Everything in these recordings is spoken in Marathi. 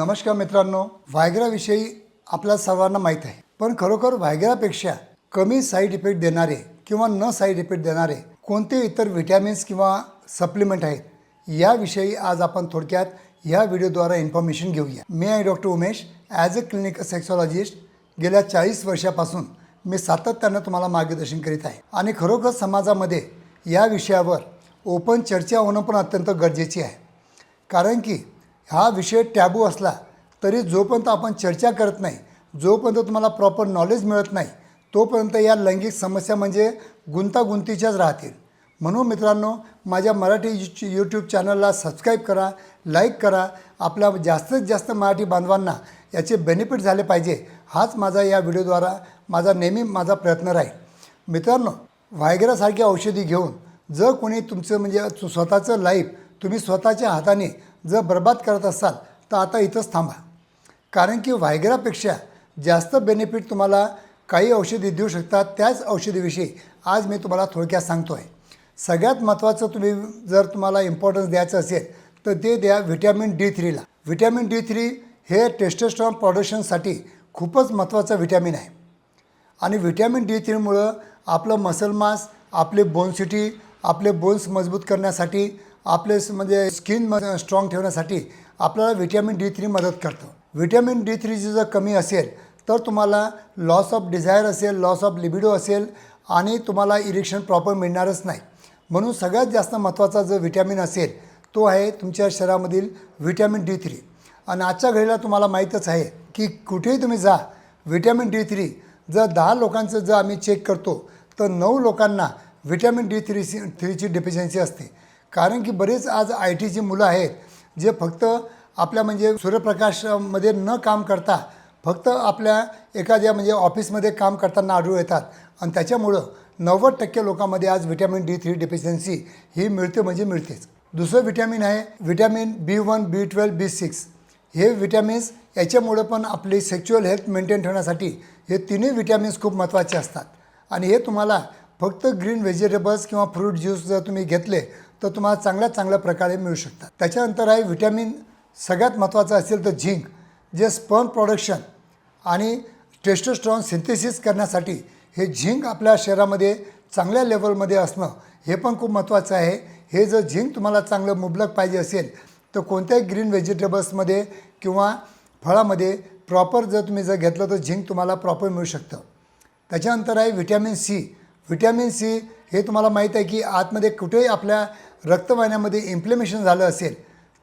नमस्कार मित्रांनो व्हायग्राविषयी आपल्या सर्वांना माहीत आहे. पण खरोखर व्हायग्रापेक्षा कमी साईड इफेक्ट देणारे किंवा न साईड इफेक्ट देणारे कोणते इतर व्हिटॅमिन्स किंवा सप्लिमेंट आहेत याविषयी आज आपण थोडक्यात ह्या व्हिडिओद्वारा इन्फॉर्मेशन घेऊया. मी आहे doctor Umesh. As a clinical sexologist गेल्या चाळीस वर्षापासून मी सातत्यानं तुम्हाला मार्गदर्शन करीत आहे. आणि खरोखर समाजामध्ये या विषयावर ओपन चर्चा होणं पण अत्यंत गरजेची आहे. कारण की हा विषय टॅबू असला तरी जोपर्यंत आपण चर्चा करत नाही जोपर्यंत तुम्हाला प्रॉपर नॉलेज मिळत नाही तोपर्यंत या लैंगिक समस्या म्हणजे गुंतागुंतीच्याच राहतील. म्हणून मित्रांनो माझ्या मराठी यू यूट्यूब चॅनलला सबस्क्राईब करा लाईक करा. आपल्या जास्तीत जास्त मराठी बांधवांना याचे बेनिफिट झाले पाहिजे हाच माझा या व्हिडिओद्वारा माझा नेहमी माझा प्रयत्न राहील. मित्रांनो व्हायग्रासारखी औषधी घेऊन जर कोणी तुमचं म्हणजे स्वतःचं लाईफ तुम्ही स्वतःच्या हाताने जर बर्बाद करत असाल तर आता इथंच थांबा. कारण की व्हायग्रापेक्षा जास्त बेनिफिट तुम्हाला काही औषधी देऊ शकतात त्याच औषधीविषयी आज मी तुम्हाला थोडक्यात सांगतो आहे सगळ्यात महत्त्वाचं तुम्ही जर तुम्हाला इम्पॉर्टन्स द्यायचं असेल तर ते द्या व्हिटॅमिन डी थ्रीला व्हिटॅमिन डी थ्री हे टेस्टेस्ट्रॉन प्रोडक्शनसाठी खूपच महत्त्वाचं व्हिटॅमिन आहे. आणि व्हिटॅमिन डी थ्रीमुळं आपलं मसल मास आपले बोनसिटी आपले बोन्स मजबूत करण्यासाठी आपले म्हणजे स्किन म स्ट्रॉंग ठेवण्यासाठी आपल्याला व्हिटॅमिन डी थ्री मदत करतं. व्हिटॅमिन डी थ्रीची जर कमी असेल तर तुम्हाला लॉस ऑफ डिझायर असेल लॉस ऑफ लिबिडो असेल आणि तुम्हाला इरेक्शन प्रॉपर मिळणारच नाही. म्हणून सगळ्यात जास्त महत्त्वाचा जो व्हिटॅमिन असेल तो आहे तुमच्या शरीरामधील व्हिटॅमिन डी थ्री आणि आजच्या घडीला तुम्हाला माहीतच आहे की कुठेही तुम्ही जा व्हिटॅमिन डी थ्री जर दहा लोकांचं जर आम्ही चेक करतो तर नऊ लोकांना व्हिटॅमिन डी थ्री सी थ्रीची डेफिशियन्सी असते. कारण की बरेच आज आय टीची मुलं आहेत जे फक्त आपल्या म्हणजे सूर्यप्रकाशामध्ये न काम करता फक्त आपल्या एखाद्या म्हणजे ऑफिसमध्ये काम करताना आढळून येतात. आणि त्याच्यामुळं नव्वद टक्के लोकांमध्ये आज व्हिटॅमिन डी थ्री डेफिशियन्सी ही मिळते म्हणजे मिळतेच. दुसरं व्हिटॅमिन आहे vitamin B one B twelve B six. हे विटॅमिन्स याच्यामुळं पण आपली सेक्च्युअल हेल्थ मेंटेन ठेवण्यासाठी हे तिन्ही विटॅमिन्स खूप महत्त्वाचे असतात. आणि हे तुम्हाला फक्त ग्रीन व्हेजिटेबल्स किंवा फ्रूट ज्यूस जर तुम्ही घेतले तर तुम्हाला चांगल्या चांगल्या प्रकारे मिळू शकतात. त्याच्यानंतर आहे व्हिटॅमिन सगळ्यात महत्त्वाचं असेल तर झिंक जे स्पर्म प्रोडक्शन आणि टेस्टोस्ट्रॉन सिंथेसिस करण्यासाठी हे झिंक आपल्या शरीरामध्ये चांगल्या लेवलमध्ये असणं हे पण खूप महत्त्वाचं आहे. हे जर झिंक तुम्हाला चांगलं मुबलक पाहिजे असेल तर कोणत्याही ग्रीन व्हेजिटेबल्समध्ये किंवा फळामध्ये प्रॉपर जर तुम्ही जर घेतलं तर झिंक तुम्हाला प्रॉपर मिळू शकतं. त्याच्यानंतर आहे व्हिटॅमिन सी. व्हिटॅमिन सी हे तुम्हाला माहीत आहे की आतमध्ये कुठेही आपल्या रक्तवाहिन्यामध्ये इम्प्लेमेशन झालं असेल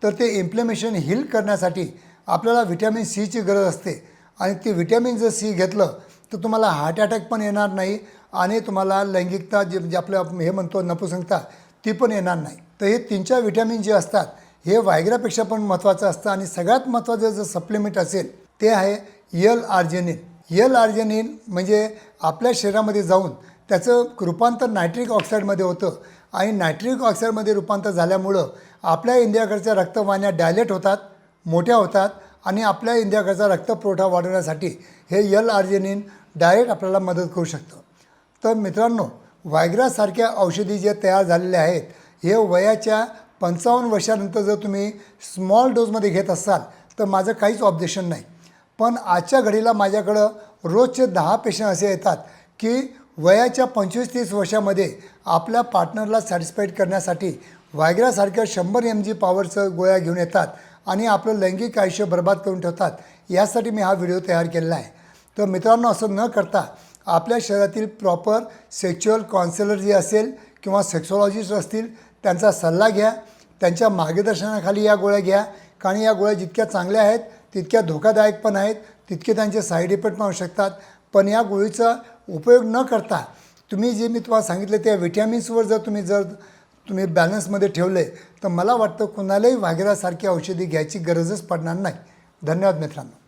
तर ते इम्प्लेमेशन हील करण्यासाठी आपल्याला व्हिटॅमिन सीची गरज असते. आणि ते व्हिटॅमिन जर सी घेतलं तर तुम्हाला हार्ट अटॅक पण येणार नाही आणि तुम्हाला लैंगिकता जे म्हणजे आपलं हे म्हणतो नपुसंगता ती पण येणार नाही. तर हे तीन चार व्हिटॅमिन जे असतात हे व्हायग्रापेक्षा पण महत्त्वाचं असतं आणि सगळ्यात महत्त्वाचं जर सप्लिमेंट असेल ते आहे यल आर्जेनिन यल आर्जेनिन म्हणजे आपल्या शरीरामध्ये जाऊन त्याचं रूपांतर नायट्रिक ऑक्साईडमध्ये होतं. आणि नायट्रिक ऑक्साईडमध्ये रूपांतर झाल्यामुळं आपल्या इंडियाकडच्या रक्तवाहिन्या डायलेट होतात मोठ्या होतात आणि आपल्या इंडियाकडचा रक्तपुरवठा वाढवण्यासाठी हे यल आर्जेनिन डायरेक्ट आपल्याला मदत करू शकतं. तर मित्रांनो व्हायग्रासारख्या औषधी जे तयार झालेले आहेत हे वयाच्या पंचावन्न वर्षानंतर जर तुम्ही स्मॉल डोजमध्ये घेत असाल तर माझं काहीच ऑब्जेक्शन नाही. पण आजच्या घडीला माझ्याकडं रोजचे दहा पेशंट असे येतात की वयाच्या पंचवीस तीस वर्षामध्ये आपल्या पार्टनरला सॅटिस्फाईड करण्यासाठी व्हायग्रासारख्या शंभर एम जी पॉवरचं गोळ्या घेऊन येतात आणि आपलं लैंगिक आयुष्य बर्बाद करून ठेवतात. यासाठी मी हा व्हिडिओ तयार केलेला आहे. तर मित्रांनो असं न करता आपल्या शरीरातील प्रॉपर सेक्च्युअल काउन्सिलर जे असेल किंवा सेक्सॉलॉजिस्ट असतील त्यांचा सल्ला घ्या. त्यांच्या मार्गदर्शनाखाली या गोळ्या घ्या. कारण या गोळ्या जितक्या चांगल्या आहेत तितक्या धोकादायक पण आहेत तितके त्यांचे साईड इफेक्ट पण होऊ शकतात. पण या गोळीचा उपयोग न करता तुम्ही जे मी तुम्हाला सांगितले त्या विटॅमिन्सवर जर तुम्ही जर तुम्ही बॅलन्समध्ये ठेवले तर मला वाटतं कुणालाही वाघेरासारखी औषधी घ्यायची गरजच पडणार नाही. धन्यवाद मित्रांनो.